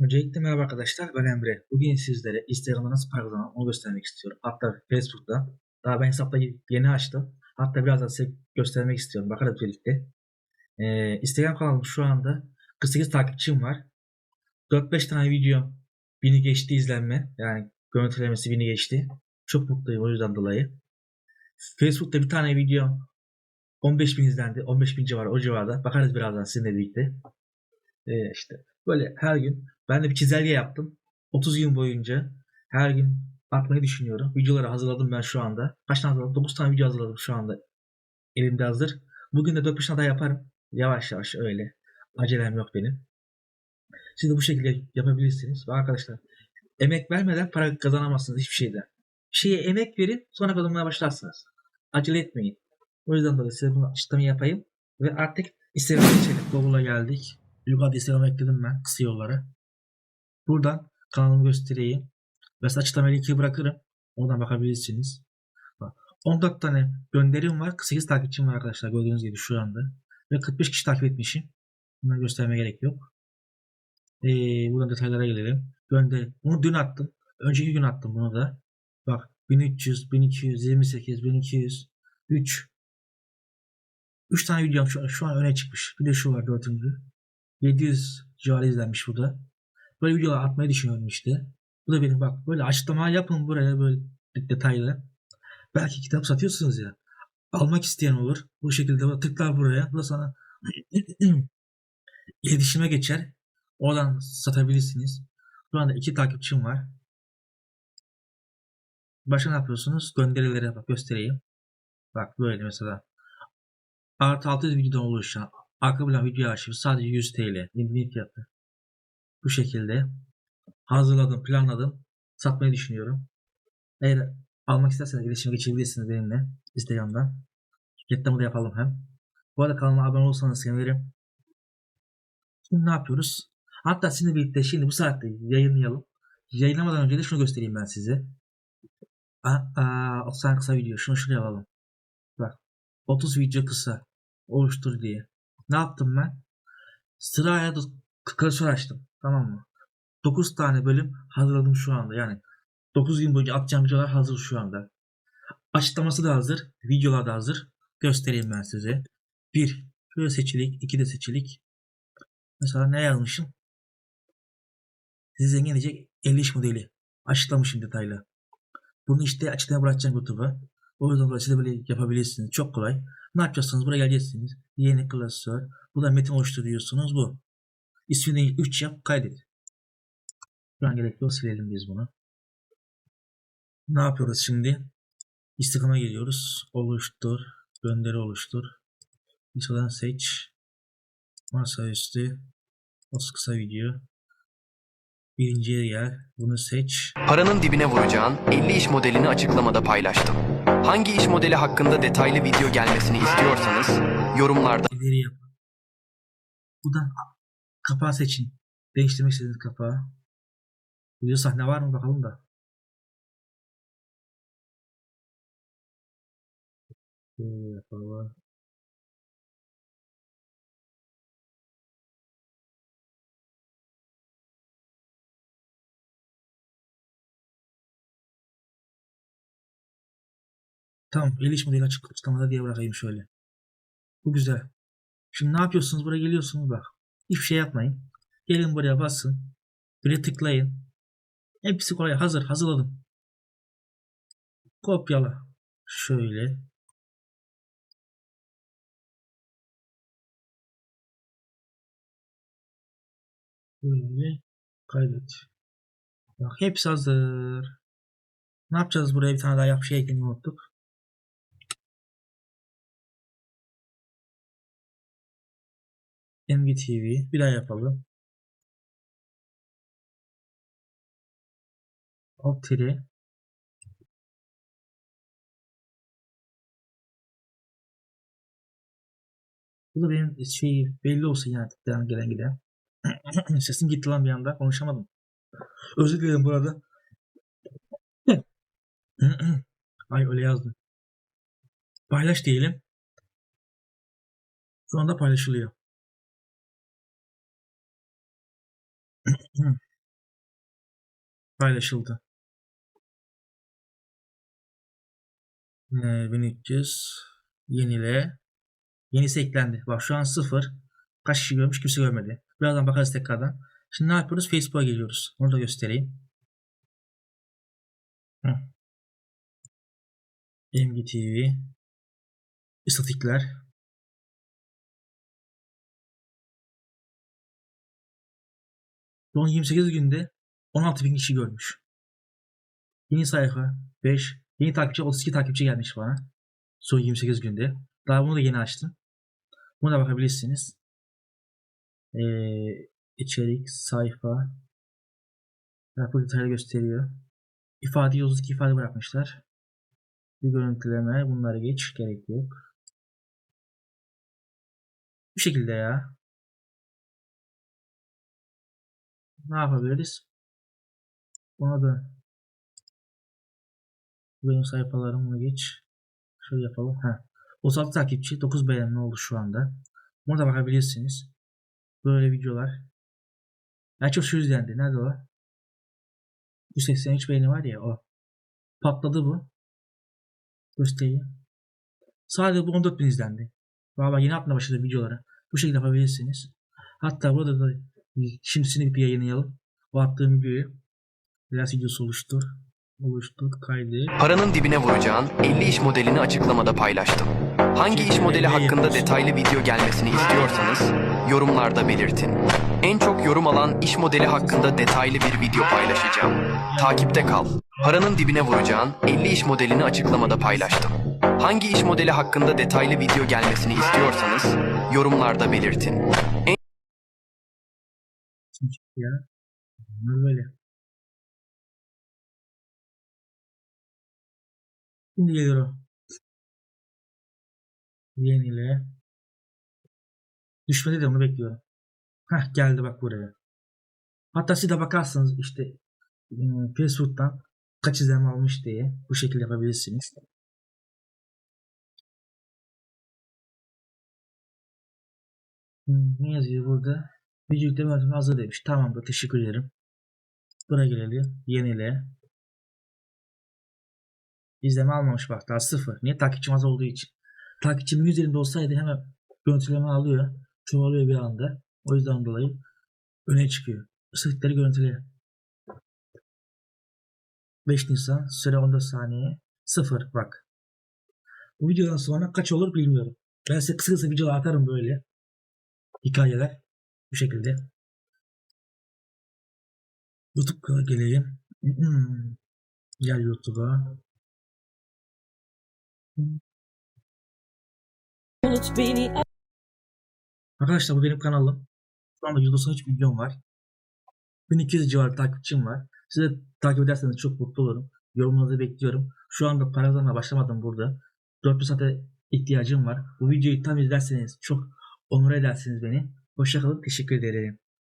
Öncelikle merhaba arkadaşlar ben Emre. Bugün sizlere Instagram'da nasıl para kazanılır onu göstermek istiyorum. Hatta Facebook'ta. Daha ben hesapta yeni açtım. Hatta birazdan size göstermek istiyorum. Bakarız birlikte. Ee, Instagram kanalım şu anda 48 takipçim var. 4-5 tane video bini geçti izlenme. Yani görüntülemesi bini geçti. Çok mutluyum o yüzden dolayı. Facebook'ta bir tane video 15 bin izlendi. 15 bin civarı o civarda. Bakarız birazdan sizinle birlikte. Ee, işte böyle her gün ben de bir çizelge yaptım. 30 gün boyunca her gün atmayı düşünüyorum. Videoları hazırladım ben şu anda. Kaç tane hazırladım? 9 tane video hazırladım şu anda. Elimde hazır. Bugün de 4-5 tane daha yaparım. Yavaş yavaş öyle. Acelem yok benim. Siz de bu şekilde yapabilirsiniz. Ve arkadaşlar emek vermeden para kazanamazsınız hiçbir şeyden. Bir şeye emek verin sonra kazanmaya başlarsınız. Acele etmeyin. O yüzden dolayı size bunu açıklamayı yapayım. Ve artık Instagram'a geçelim. Google'a geldik. Yukarıda Instagram'a ekledim ben kısa yollara. Buradan kanalımı göstereyim. Mesela açıklamayı linki bırakırım. Oradan bakabilirsiniz. Bak, 14 tane gönderim var. 48 takipçim var arkadaşlar gördüğünüz gibi şu anda. Ve 45 kişi takip etmişim. Bunları göstermeye gerek yok. Ee, buradan detaylara gelelim. Gönder. Bunu dün attım. Önceki gün attım bunu da. Bak 1300, 1228, 1200, 3. 3 tane videom şu, şu an öne çıkmış. Bir de şu var dördüncü. 700 civarı izlenmiş burada. Böyle videolar atmayı düşünüyorum işte. Bu da benim bak böyle açıklama yapın buraya böyle detaylı. Belki kitap satıyorsunuz ya. Almak isteyen olur. Bu şekilde tıklar buraya. Bu da sana iletişime geçer. Oradan satabilirsiniz. Şu anda iki takipçim var. Başka ne yapıyorsunuz? Gönderilere bak göstereyim. Bak böyle mesela. Artı 600 videodan oluşan arka plan video arşivi sadece 100 TL. Limit fiyatı. Bu şekilde hazırladım, planladım. Satmayı düşünüyorum. Eğer almak isterseniz iletişime geçebilirsiniz benimle Instagram'dan. Reklamı da yapalım hem. Bu arada kanalıma abone olursanız sevinirim. Şimdi ne yapıyoruz? Hatta sizinle birlikte şimdi bu saatte yayınlayalım. Yayınlamadan önce de şunu göstereyim ben size. Aa, aa, 30 tane kısa video. Şunu şuraya alalım. Bak. 30 video kısa. Oluştur diye. Ne yaptım ben? Sıraya da klasör açtım. Tamam mı? 9 tane bölüm hazırladım şu anda. Yani 9 gün boyunca atacağım videolar hazır şu anda. Açıklaması da hazır. Videolar da hazır. Göstereyim ben size. 1. Şöyle seçilik. 2 de seçilik. Mesela ne yazmışım? Sizi zengin edecek 50 iş modeli. Açıklamışım detaylı. Bunu işte açıklamaya bırakacağım YouTube'a. O yüzden dolayı siz de böyle yapabilirsiniz. Çok kolay. Ne yapacaksınız? Buraya geleceksiniz. Yeni klasör. Burada metin oluşturuyorsunuz bu. İsmini 3 yap kaydet. Şu an gerek yok silelim biz bunu. Ne yapıyoruz şimdi? Instagram'a geliyoruz. Oluştur. Gönderi oluştur. Lisadan seç. Masaüstü. Az kısa video. Birinciye gel. Bunu seç. Paranın dibine vuracağın 50 iş modelini açıklamada paylaştım. Hangi iş modeli hakkında detaylı video gelmesini istiyorsanız yorumlarda yap. Buradan kapağı seçin. Değiştirmek istediğiniz kapağı. Video sahne var mı bakalım da. Yapalım. Tamam. El iş modeli açık açıklamada diye bırakayım şöyle. Bu güzel. Şimdi ne yapıyorsunuz? Buraya geliyorsunuz bak. Hiçbir şey yapmayın. Gelin buraya basın. Buraya tıklayın. Hepsi kolay. Hazır. Hazırladım. Kopyala. Şöyle. Böyle kaydet. Bak hepsi hazır. Ne yapacağız buraya bir tane daha yap şey unuttuk. MVTV bir daha yapalım. Alt tire Bu da benim şey belli olsun yani tıklayan gelen giden. Sesim gitti lan bir anda konuşamadım. Özür dilerim bu arada. Ay öyle yazdım. Paylaş diyelim. Şu anda paylaşılıyor. Paylaşıldı. Ee, 1300 yenile. Yenisi eklendi. Bak şu an 0. Kaç kişi görmüş kimse görmedi. Birazdan bakarız tekrardan. Şimdi ne yapıyoruz? Facebook'a geliyoruz. Onu da göstereyim. MGTV İstatikler Son 28 günde 16 bin kişi görmüş. Yeni sayfa 5. Yeni takipçi 32 takipçi gelmiş bana. Son 28 günde. Daha bunu da yeni açtım. Buna da bakabilirsiniz. Ee, içerik, sayfa. Sayfa detaylı gösteriyor. İfadeyi 32 ifade bırakmışlar. Bir görüntüleme. Bunları geç. Gerek yok. Bu şekilde ya. Ne yapabiliriz? Buna da benim sayfalarımı geç. Şöyle yapalım. Ha. 36 takipçi 9 beğenme oldu şu anda. Buna da bakabilirsiniz. Böyle videolar. En çok şu izlendi. Nerede o? 183 beğeni var ya o. Patladı bu. Göstereyim. Sadece bu 14 bin izlendi. Valla yeni atmaya başladı videoları. Bu şekilde yapabilirsiniz. Hatta burada da şimdi sinip bir yayınlayalım. O attığım videoyu biraz videosu oluştur. Oluştur. Kaydı. Paranın dibine vuracağın 50 iş modelini açıklamada paylaştım. Hangi iş modeli hakkında detaylı video gelmesini istiyorsanız yorumlarda belirtin. En çok yorum alan iş modeli hakkında detaylı bir video paylaşacağım. Takipte kal. Paranın dibine vuracağın 50 iş modelini açıklamada paylaştım. Hangi iş modeli hakkında detaylı video gelmesini istiyorsanız yorumlarda belirtin. Şimdi ya. Bunlar böyle. Şimdi geliyor o. Yenile. Düşmedi de onu bekliyorum. Heh geldi bak buraya. Hatta siz de bakarsınız işte ıı, Facebook'tan kaç izlenme almış diye bu şekilde yapabilirsiniz. Hmm, Ne yazıyor burada? Video yükleme yöntemi hazır demiş. Tamamdır. Teşekkür ederim. Buraya gelelim. Yenile. İzleme almamış bak. Daha sıfır. Niye? Takipçim az olduğu için. Takipçim 100 üzerinde olsaydı hemen görüntüleme alıyor. Çoğalıyor bir anda. O yüzden dolayı öne çıkıyor. Isıkları görüntüle. 5 Nisan. Süre 14 saniye. Sıfır. Bak. Bu videodan sonra kaç olur bilmiyorum. Ben size kısa kısa videolar atarım böyle. Hikayeler. Bu şekilde. YouTube'a geleyim. Gel YouTube'a. Arkadaşlar bu benim kanalım. Şu anda 193 milyon var. 1200 civarı takipçim var. Siz takip ederseniz çok mutlu olurum. Yorumlarınızı bekliyorum. Şu anda para kazanmaya başlamadım burada. 400 saate ihtiyacım var. Bu videoyu tam izlerseniz çok onur edersiniz beni. Hoşçakalın. Teşekkür ederim.